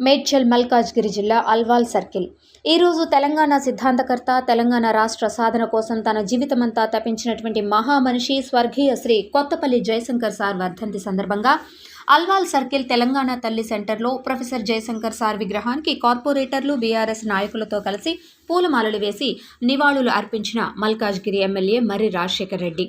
మేడ్చల్ మల్కాజ్గిరి జిల్లా అల్వాల్ సర్కిల్. ఈరోజు తెలంగాణ సిద్ధాంతకర్త తెలంగాణ రాష్ట్ర సాధన కోసం తన జీవితమంతా తపించినటువంటి మహామనిషి స్వర్గీయ శ్రీ కొత్తపల్లి జయశంకర్ సార్ వర్ధంతి సందర్భంగా అల్వాల్ సర్కిల్ తెలంగాణ తల్లి సెంటర్లో ప్రొఫెసర్ జయశంకర్ సార్ విగ్రహానికి కార్పొరేటర్లు బీఆర్ఎస్ నాయకులతో కలిసి పూలమాలలు వేసి నివాళులు అర్పించిన మల్కాజ్గిరి ఎమ్మెల్యే మర్రి రాజశేఖర్ రెడ్డి.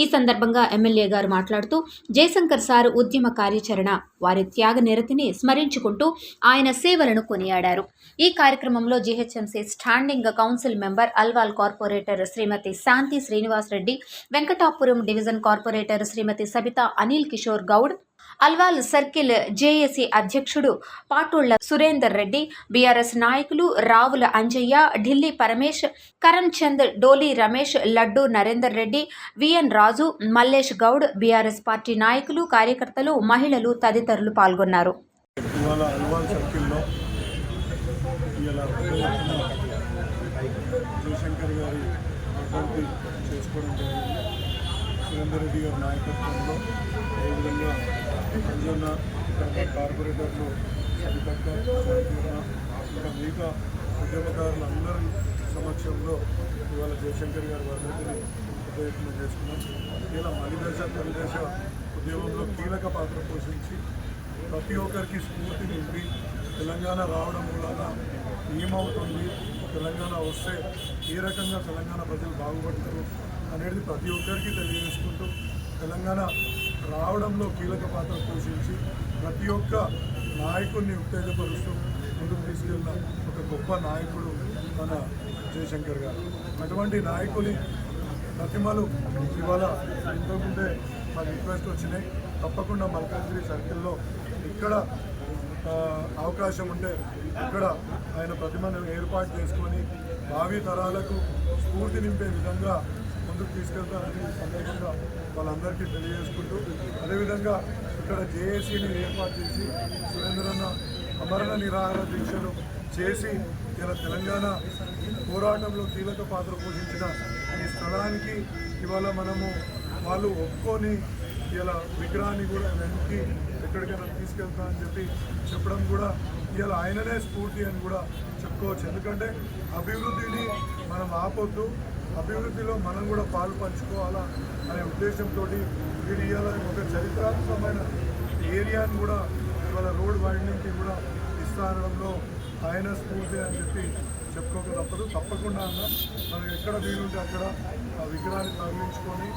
ఈ సందర్భంగా ఎమ్మెల్యే గారు మాట్లాడుతూ జయశంకర్ సార్ ఉద్యమ కార్యాచరణ వారి త్యాగ నిరతిని స్మరించుకుంటూ ఆయన సేవలను కొనియాడారు. ఈ కార్యక్రమంలో GHMC standing council member Alwal corporator Srimati Shanti Srinivas Reddy Venkatapuram division corporator Srimati Sabitha Anil Kishore Goud Alwal circle JAC అధ్యక్షుడు పాటోళ్ళ సురేందర్ రెడ్డి బీఆర్ఎస్ నాయకులు Ravula Anjaiah Delhi Paramesh Karan Chand Doli Ramesh Laddu Narender Reddy V N Raju Mallesh Goud BRS party నాయకులు కార్యకర్తలు మహిళలు తదితరులు పాల్గొన్నారు. సురేందర్ రెడ్డి గారి నాయకత్వంలో అదేవిధంగా కార్పొరేటర్లు సరిపక్క శాంతివరణ, ఇంకా మిగతా ఉద్యమకారులందరి సమక్షంలో ఇవాళ జయశంకర్ గారి వర్ధంతిని ప్రయత్నం చేసుకున్నాం. ఇలా మలిదశ తొలిదశ ఉద్యమంలో కీలక పాత్ర పోషించి ప్రతి ఒక్కరికి స్ఫూర్తి నింపి తెలంగాణ రావడం వలన ఏమవుతుంది తెలంగాణ వస్తే ఏ రకంగా తెలంగాణ ప్రజలు బాగుపడతారు అనేది ప్రతి ఒక్కరికి తెలియజేసుకుంటూ తెలంగాణ రావడంలో కీలక పాత్ర పోషించి ప్రతి ఒక్క నాయకుడిని ఉత్తేజపరుస్తూ ముందుకు తీసుకెళ్ళిన ఒక గొప్ప నాయకుడు మన జయశంకర్ గారు. అటువంటి నాయకుని ప్రతిమలు ఇవాళ ఇంతకుముందే మా రిక్వెస్ట్ వచ్చినాయి. తప్పకుండా మల్కాజ్గిరి సర్కిల్లో ఇక్కడ అవకాశం ఉంటే ఇక్కడ ఆయన ప్రతిమను ఏర్పాటు చేసుకొని భావి తరాలకు స్ఫూర్తి నింపే విధంగా ముందుకు తీసుకెళ్తారని ఈ వాళ్ళందరికీ తెలియజేసుకుంటూ అదేవిధంగా ఇక్కడ జేఏసీని ఏర్పాటు చేసి సురేంద్రన్న అమరణ నిరాహార దీక్షలు చేసి ఇలా తెలంగాణ పోరాటంలో కీలక పాత్ర పోషించిన ఈ స్థలానికి ఇవాళ మనము వాళ్ళు ఒప్పుకొని ఇలా విగ్రహాన్ని కూడా వెనక్కి ఎక్కడికైనా తీసుకెళ్తా అని చెప్పి చెప్పడం కూడా ఇవాళ ఆయననే స్ఫూర్తి అని కూడా చెప్పుకోవచ్చు. ఎందుకంటే అభివృద్ధిని మనం ఆపొద్దు అభివృద్ధిలో మనం కూడా పాలు పంచుకోవాలా అనే ఉద్దేశంతో వీడు ఇవాళ ఒక చరిత్రాత్మకమైన ఏరియాని కూడా ఇవాళ రోడ్ వైండింగ్కి కూడా ఇస్తానంలో ఆయన స్ఫూర్తి అని చెప్పి చెప్పుకోక తప్పదు. తప్పకుండా అన్న మనం ఎక్కడ వీలుంటే అక్కడ ఆ విగ్రహాన్ని తరలించుకొని